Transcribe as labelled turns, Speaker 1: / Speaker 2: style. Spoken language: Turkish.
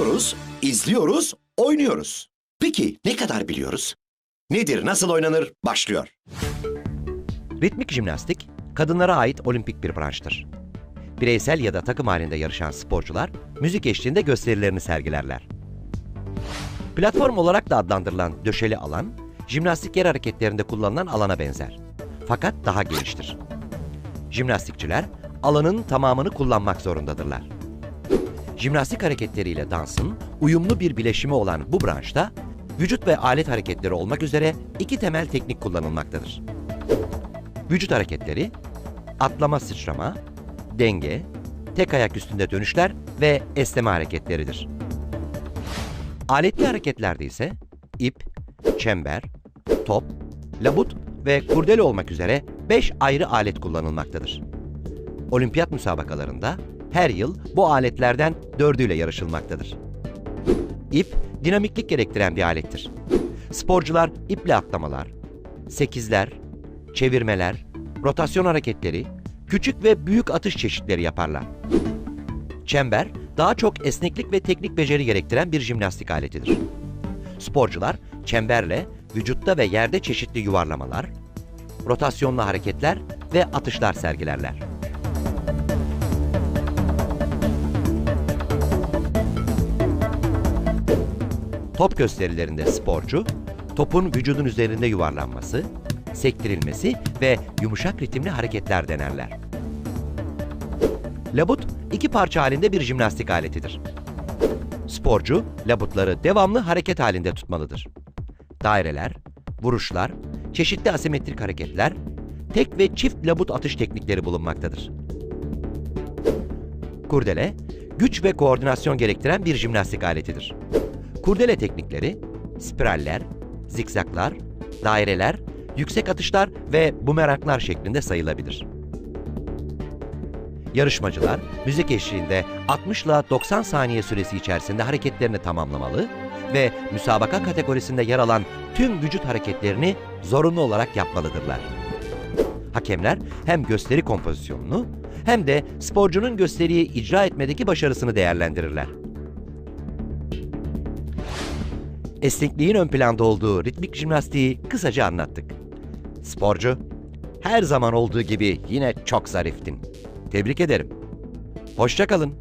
Speaker 1: Görüyoruz, izliyoruz, oynuyoruz. Peki ne kadar biliyoruz? Nedir, nasıl oynanır? Başlıyor.
Speaker 2: Ritmik jimnastik, kadınlara ait olimpik bir branştır. Bireysel ya da takım halinde yarışan sporcular, müzik eşliğinde gösterilerini sergilerler. Platform olarak da adlandırılan döşeli alan, jimnastik yer hareketlerinde kullanılan alana benzer. Fakat daha geniştir. Jimnastikçiler, alanın tamamını kullanmak zorundadırlar. Jimnastik hareketleriyle dansın uyumlu bir bileşimi olan bu branşta, vücut ve alet hareketleri olmak üzere iki temel teknik kullanılmaktadır. Vücut hareketleri, atlama sıçrama, denge, tek ayak üstünde dönüşler ve esneme hareketleridir. Aletli hareketlerde ise ip, çember, top, labut ve kurdele olmak üzere 5 ayrı alet kullanılmaktadır. Olimpiyat müsabakalarında her yıl bu aletlerden dördüyle yarışılmaktadır. İp, dinamiklik gerektiren bir alettir. Sporcular iple atlamalar, sekizler, çevirmeler, rotasyon hareketleri, küçük ve büyük atış çeşitleri yaparlar. Çember, daha çok esneklik ve teknik beceri gerektiren bir jimnastik aletidir. Sporcular çemberle vücutta ve yerde çeşitli yuvarlamalar, rotasyonlu hareketler ve atışlar sergilerler. Top gösterilerinde sporcu, topun vücudun üzerinde yuvarlanması, sektirilmesi ve yumuşak ritimli hareketler denerler. Labut, iki parça halinde bir jimnastik aletidir. Sporcu, labutları devamlı hareket halinde tutmalıdır. Daireler, vuruşlar, çeşitli asimetrik hareketler, tek ve çift labut atış teknikleri bulunmaktadır. Kurdele, güç ve koordinasyon gerektiren bir jimnastik aletidir. Kurdele teknikleri, spiraller, zikzaklar, daireler, yüksek atışlar ve bumeranglar şeklinde sayılabilir. Yarışmacılar müzik eşliğinde 60 ile 90 saniye süresi içerisinde hareketlerini tamamlamalı ve müsabaka kategorisinde yer alan tüm vücut hareketlerini zorunlu olarak yapmalıdırlar. Hakemler hem gösteri kompozisyonunu hem de sporcunun gösteriyi icra etmedeki başarısını değerlendirirler. Esnekliğin ön planda olduğu ritmik jimnastiği kısaca anlattık. Sporcu, her zaman olduğu gibi yine çok zariftin. Tebrik ederim. Hoşça kalın.